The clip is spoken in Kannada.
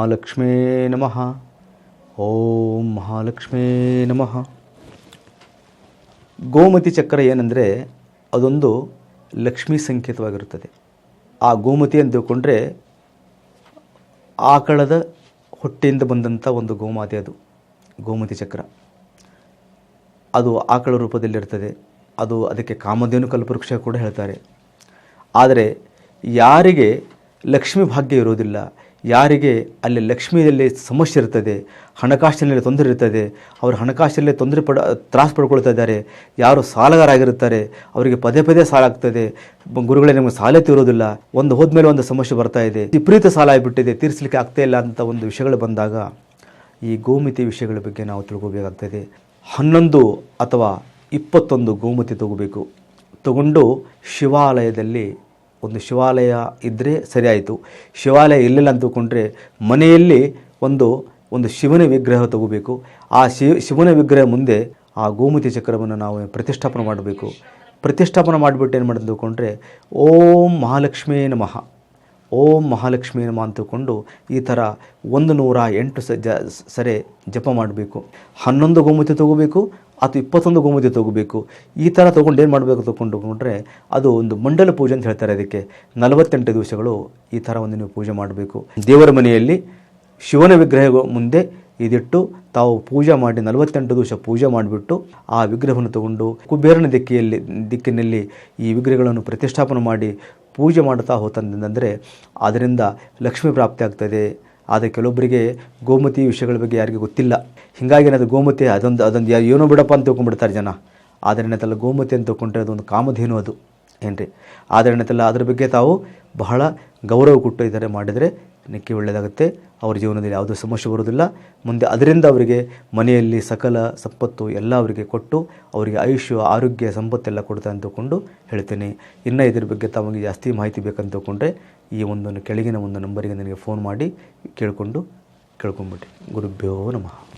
ಮಹಾಲಕ್ಷ್ಮೇ ನಮಃ. ಓಂ ಮಹಾಲಕ್ಷ್ಮೇ ನಮಃ. ಗೋಮತಿ ಚಕ್ರ ಏನಂದರೆ ಅದೊಂದು ಲಕ್ಷ್ಮೀ ಸಂಕೇತವಾಗಿರುತ್ತದೆ. ಆ ಗೋಮತಿ ಅಂತ ತಿಳ್ಕೊಂಡ್ರೆ ಆಕಳದ ಹೊಟ್ಟೆಯಿಂದ ಬಂದಂಥ ಒಂದು ಗೋಮಾತೆ ಅದು, ಗೋಮತಿ ಚಕ್ರ. ಅದು ಆಕಳ ರೂಪದಲ್ಲಿರ್ತದೆ. ಅದು ಅದಕ್ಕೆ ಕಾಮಧೇನು ಕಲ್ಪವೃಕ್ಷ ಕೂಡ ಹೇಳ್ತಾರೆ. ಆದರೆ ಯಾರಿಗೆ ಲಕ್ಷ್ಮಿ ಭಾಗ್ಯ ಇರೋದಿಲ್ಲ ಯಾರಿಗೆ? ಅಲ್ಲಿ ಲಕ್ಷ್ಮಿಯಲ್ಲಿ ಸಮಸ್ಯೆ ಇರ್ತದೆ, ಹಣಕಾಸಿನಲ್ಲಿ ತೊಂದರೆ ಇರ್ತದೆ. ಅವರು ಹಣಕಾಸಿನಲ್ಲಿ ತೊಂದರೆ ಪಡ, ತ್ರಾಸು ಪಡ್ಕೊಳ್ತಾ ಇದ್ದಾರೆ. ಯಾರು ಸಾಲಗಾರಾಗಿರುತ್ತಾರೆ, ಅವರಿಗೆ ಪದೇ ಪದೇ ಸಾಲ ಆಗ್ತದೆ. ಗುರುಗಳೇ, ನಿಮಗೆ ಸಾಲ ತೀರೋದಿಲ್ಲ. ಒಂದು ಹೋದ್ಮೇಲೆ ಒಂದು ಸಮಸ್ಯೆ ಬರ್ತಾ ಇದೆ. ವಿಪರೀತ ಸಾಲ ಆಗಿಬಿಟ್ಟಿದೆ, ತೀರಿಸಲಿಕ್ಕೆ ಆಗ್ತಾ ಇಲ್ಲ ಅಂತ ಒಂದು ವಿಷಯಗಳು ಬಂದಾಗ ಈ ಗೋಮಿತಿ ವಿಷಯಗಳ ಬಗ್ಗೆ ನಾವು ತಿಳ್ಕೋಬೇಕಾಗ್ತದೆ. ಹನ್ನೊಂದು ಅಥವಾ ಇಪ್ಪತ್ತೊಂದು ಗೋಮತಿ ತಗೋಬೇಕು. ತಗೊಂಡು ಶಿವಾಲಯದಲ್ಲಿ ಒಂದು ಶಿವಾಲಯ ಇದ್ದರೆ ಸರಿಯಾಯಿತು. ಶಿವಾಲಯ ಇಲ್ಲ ಅಂತ ತಿಳ್ಕೊಂಡ್ರೆ ಮನೆಯಲ್ಲಿ ಒಂದು ಒಂದು ಶಿವನ ವಿಗ್ರಹ ತಗೋಬೇಕು. ಆ ಶಿವ ಶಿವನ ವಿಗ್ರಹ ಮುಂದೆ ಆ ಗೋಮತಿ ಚಕ್ರವನ್ನು ನಾವು ಪ್ರತಿಷ್ಠಾಪನೆ ಮಾಡಬೇಕು. ಪ್ರತಿಷ್ಠಾಪನೆ ಮಾಡಿಬಿಟ್ಟು ಏನು ಮಾಡೋದು ಅಂದುಕೊಂಡ್ರೆ ಓಂ ಮಹಾಲಕ್ಷ್ಮೀ ನಮಃ. ಓಂ ಮಹಾಲಕ್ಷ್ಮಿ ನಮ ಅಂತಕೊಂಡು ಈ ಥರ ಒಂದು ನೂರ ಎಂಟು ಸ ಜ ಸರೆ ಜಪ ಮಾಡಬೇಕು. ಹನ್ನೊಂದು ಗೋಮತಿ ತಗೋಬೇಕು, ಅಥವಾ ಇಪ್ಪತ್ತೊಂದು ಗೋಮತಿ ತಗೋಬೇಕು. ಈ ಥರ ತೊಗೊಂಡು ಏನು ಮಾಡಬೇಕು ತೊಗೊಂಡುಕೊಂಡ್ರೆ ಅದು ಒಂದು ಮಂಡಲ ಪೂಜೆ ಅಂತ ಹೇಳ್ತಾರೆ ಅದಕ್ಕೆ. ನಲವತ್ತೆಂಟು ದಿವಸಗಳು ಈ ಥರ ಒಂದು ನೀವು ಪೂಜೆ ಮಾಡಬೇಕು. ದೇವರ ಮನೆಯಲ್ಲಿ ಶಿವನ ವಿಗ್ರಹ ಮುಂದೆ ಇದಿಟ್ಟು ತಾವು ಪೂಜೆ ಮಾಡಿ ನಲವತ್ತೆಂಟು ದಿವಸ ಪೂಜೆ ಮಾಡಿಬಿಟ್ಟು ಆ ವಿಗ್ರಹವನ್ನು ತಗೊಂಡು ಕುಬೇರನ ದಿಕ್ಕಿಯಲ್ಲಿ ದಿಕ್ಕಿನಲ್ಲಿ ಈ ವಿಗ್ರಹಗಳನ್ನು ಪ್ರತಿಷ್ಠಾಪನೆ ಮಾಡಿ ಪೂಜೆ ಮಾಡ್ತಾ ಹೋತಂದ್ರೆ ಅದರಿಂದ ಲಕ್ಷ್ಮಿ ಪ್ರಾಪ್ತಿ ಆಗ್ತದೆ. ಆದರೆ ಕೆಲವೊಬ್ಬರಿಗೆ ಗೋಮತಿ ವಿಷಯಗಳ ಬಗ್ಗೆ ಯಾರಿಗೆ ಗೊತ್ತಿಲ್ಲ. ಹೀಗಾಗಿ ಏನದು ಗೋಮತಿ ಅದೊಂದು ಅದೊಂದು ಏನೋ ಬಿಡಪ್ಪ ಅಂತ ತಿಳ್ಕೊಂಡ್ಬಿಡ್ತಾರೆ ಜನ. ಆದರೆ ಏನತ್ತಲ್ಲ ಗೋಮತಿ ಅಂತ ತಗೊಂಡ್ರೆ ಅದೊಂದು ಕಾಮಧೇನು ಅದು. ಏನ್ರಿ? ಆದರೆ ಏನತ್ತಲ್ಲ ಅದ್ರ ಬಗ್ಗೆ ತಾವು ಬಹಳ ಗೌರವ ಕೊಟ್ಟು ಇದ್ದಾರೆ ಮಾಡಿದರೆ ನಿಕ್ಕೆ ಒಳ್ಳೆಯದಾಗುತ್ತೆ ಅವ್ರ ಜೀವನದಲ್ಲಿ ಯಾವುದೇ ಸಮಸ್ಯೆ ಬರೋದಿಲ್ಲ ಮುಂದೆ ಅದರಿಂದ ಅವರಿಗೆ ಮನೆಯಲ್ಲಿ ಸಕಲ ಸಂಪತ್ತು ಎಲ್ಲ ಅವರಿಗೆ ಕೊಟ್ಟು ಅವರಿಗೆ ಆಯುಷ್ಯ, ಆರೋಗ್ಯ, ಸಂಪತ್ತೆಲ್ಲ ಕೊಡ್ತಾ ಅಂತಕೊಂಡು ಹೇಳ್ತೀನಿ. ಇನ್ನು ಇದ್ರ ಬಗ್ಗೆ ತಮಗೆ ಜಾಸ್ತಿ ಮಾಹಿತಿ ಬೇಕಂತ ಈ ಒಂದು ಕೆಳಗಿನ ಒಂದು ನಂಬರಿಗೆ ನನಗೆ ಫೋನ್ ಮಾಡಿ ಕೇಳಿಕೊಂಡು ಕೇಳ್ಕೊಂಬಿಡಿ. ಗುರುಭ್ಯೋ ನಮಃ.